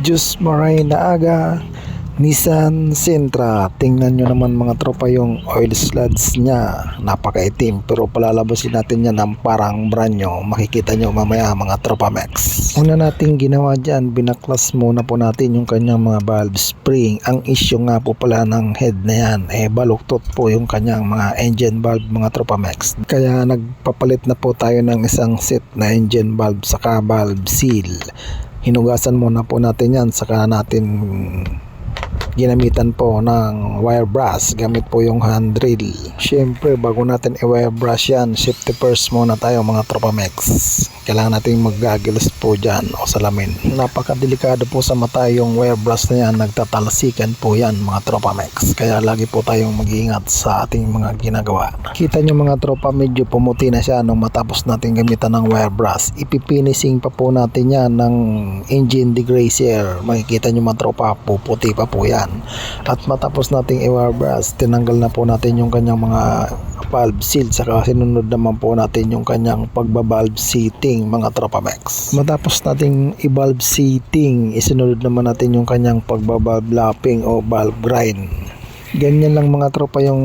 Diyos Maray na aga, Nissan Sentra. Tingnan nyo naman mga tropa yung oil sludge niya. Napakaitim pero palalabasin natin yan ng parang brand nyo. Makikita nyo mamaya mga tropa max. Una nating ginawa dyan, binaklas muna po natin yung kanyang mga valve spring. Ang issue nga po pala ng head na yan, eh baluktot po yung kanyang mga engine valve mga tropa max. Kaya nagpapalit na po tayo ng isang set na engine valve saka valve seal. Hinugasan muna po natin yan saka natin ginamitan po ng wire brush gamit po yung hand drill. Syempre bago natin i-wire brush yan safety first muna tayo mga tropa mex. Kailangan natin maggagilas po dyan o salamin. Napakadelikado po sa mata yung wire brush na yan. Nagtatalsikan po yan mga tropa mex. Kaya lagi po tayong mag-iingat sa ating mga ginagawa. Kita nyo mga tropa medyo pumuti na siya nung matapos natin gamitan ng wire brush ipipinising pa po natin yan ng engine degrazer makikita nyo mga tropa puputi pa po yan at matapos nating i-wire brush tinanggal na po natin yung kanyang mga valve seal saka sinunod naman po natin yung kanyang pagbabalve seating mga tropa max matapos nating i-valve seating isinunod naman natin yung kanyang pagbabalve lapping o valve grind Ganyan lang mga tropa yung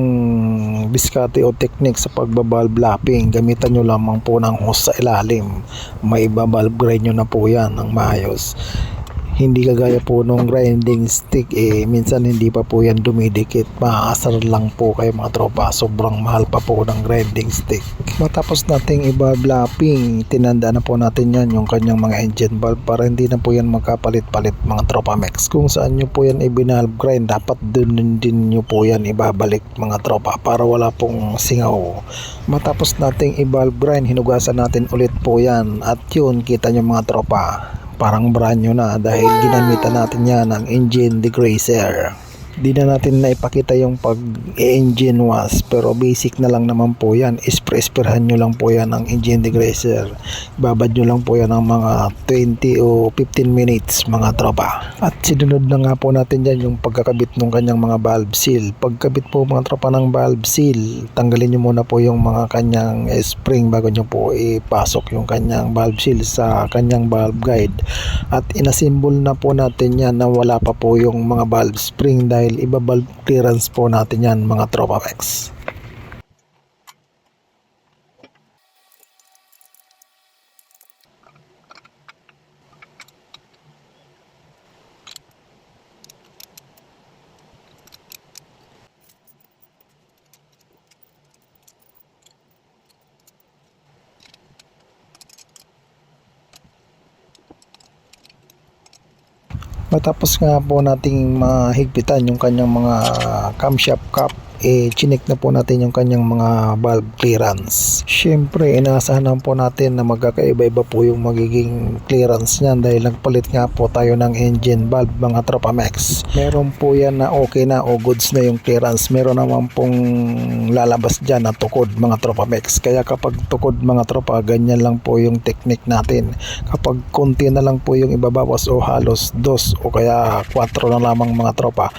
biskate o technique sa pagbabalve lapping. Gamitan nyo lamang po ng hose sa ilalim. May ibabalve grind nyo na po yan ng maayos. Hindi kagaya po nung grinding stick eh minsan hindi pa po yan dumidikit. Maasar lang po kayo mga tropa. Sobrang mahal pa po ng grinding stick. Matapos nating i-valve lapping, tinanda na po natin yan yung kanyang mga engine valve para hindi na po yan magkapalit-palit mga tropa mex. Kung saan nyo po yan i-valve grind, dapat dun din nyo po yan ibabalik mga tropa para wala pong singaw. Matapos nating i-valve grind, hinugasan natin ulit po yan at yun kita nyo mga tropa parang brand new na dahil ginamitan natin yan ng engine degrazer di na natin naipakita yung pag engine wash pero basic na lang naman po yan. Spray-sprayhan nyo lang po yan ng engine degrazer babad nyo lang po yan ng mga 20 o 15 minutes mga tropa. At sinunod na nga po natin yan yung pagkakabit ng kanyang mga valve seal. Pagkabit po mga tropa ng valve seal tanggalin nyo muna po yung mga kanyang spring bago nyo po ipasok yung kanyang valve seal sa kanyang valve guide. At inasimbol na po natin yan na wala pa po yung mga valve spring dahil iba valve clearance po natin yan mga tropa max Matapos nga po nating mahigpitan yung kanyang mga camshaft cap eh chinik na po natin yung kanyang mga valve clearance. Siyempre, inaasahan naman po natin na magkakaiba-iba po yung magiging clearance niyan dahil nagpalit nga po tayo ng engine valve mga tropa max. Meron po yan na okay na o goods na yung clearance. Meron naman pong lalabas dyan na tukod mga tropa max. Kaya kapag tukod mga tropa, ganyan lang po yung technique natin. Kapag konti na lang po yung ibabawas o halos dos o kaya 4 na lamang mga tropa,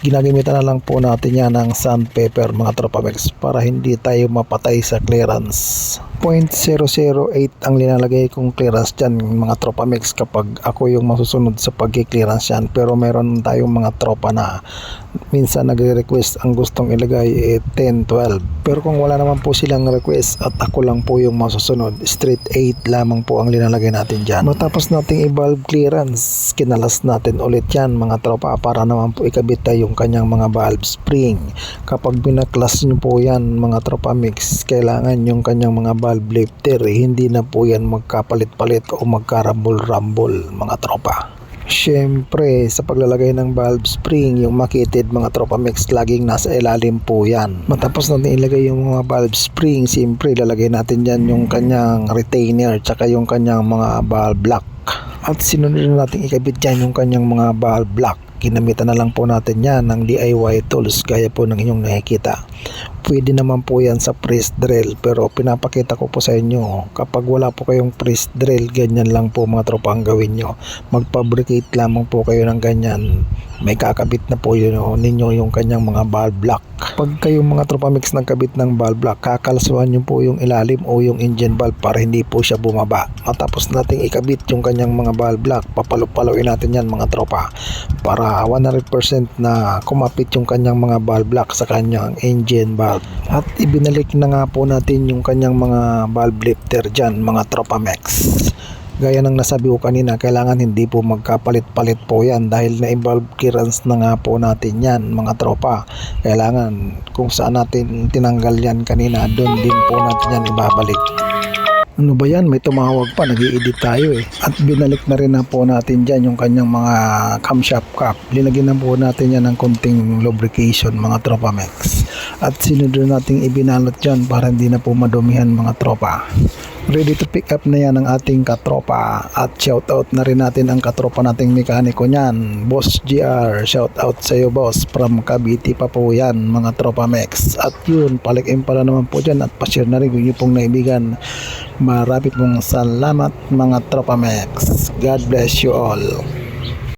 ginagamitan na lang po natin yan ng sandpaper mga tropa max para hindi tayo mapatay sa clearance. 0.008 ang linalagay kong clearance dyan mga tropa mix kapag ako yung masusunod sa pag-clearance yan pero meron tayong mga tropa na minsan nagre-request ang gustong ilagay eh 10, 12 pero kung wala naman po silang request at ako lang po yung masusunod straight 8 lamang po ang linalagay natin dyan. Matapos nating i-valve clearance kinalas natin ulit yan mga tropa para naman po ikabit tayo yung kanyang mga valve spring. Kapag binaklas nyo po yan mga tropa mix kailangan yung kanyang mga valve lifter eh, hindi na po yan magkapalit-palit o magkarambol-rambol mga tropa Siyempre, sa paglalagay ng valve spring, yung makitid mga tropa mix, laging nasa ilalim po yan. Matapos natin ilagay yung mga valve spring, siyempre, lalagay natin dyan yung kanyang retainer, tsaka yung kanyang mga valve block. At sinunod na natin ikabit dyan yung kanyang mga valve block. Ginamitan na lang po natin yan ng DIY tools gaya po ng inyong nakikita. Pwede naman po yan sa press drill pero pinapakita ko po sa inyo kapag wala po kayong press drill ganyan lang po mga tropa ang gawin nyo. Magfabricate lamang po kayo ng ganyan. May kakabit na po yun oh, ninyo yung kanyang mga valve block. Pag kayong mga tropa mix nagkabit ng valve block, kakalsuhan nyo po yung ilalim o yung engine valve para hindi po siya bumaba. Matapos nating ikabit yung kanyang mga valve block, papalo-paloin natin yan mga tropa para 100% na kumapit yung kanyang mga valve block sa kanyang engine valve. At ibinalik na nga po natin yung kanyang mga valve lifter dyan mga tropa max. Gaya ng nasabi ko kanina, kailangan hindi po magkapalit-palit po yan dahil na-involve clearance na nga po natin yan mga tropa. Kailangan kung saan natin tinanggal yan kanina, doon din po natin yan ibabalik. Ano ba yan? May tumawag pa, nag edit tayo eh. At binalik na rin na po natin dyan yung kanyang mga camshaft cap. Linagyan na po natin yan ng konting lubrication mga tropa max. At sinunod nating ibinalot dyan para hindi na po madumihan mga tropa. Ready to pick up na yan ang ating katropa at shoutout na rin natin ang katropa nating mekaniko niyan. Boss GR, shoutout sa iyo boss from Cavite pa po yan mga tropa max. At yun, palikin pala naman po dyan at pa-share na rin inyo pong naibigan. Marami pong salamat mga tropa max. God bless you all.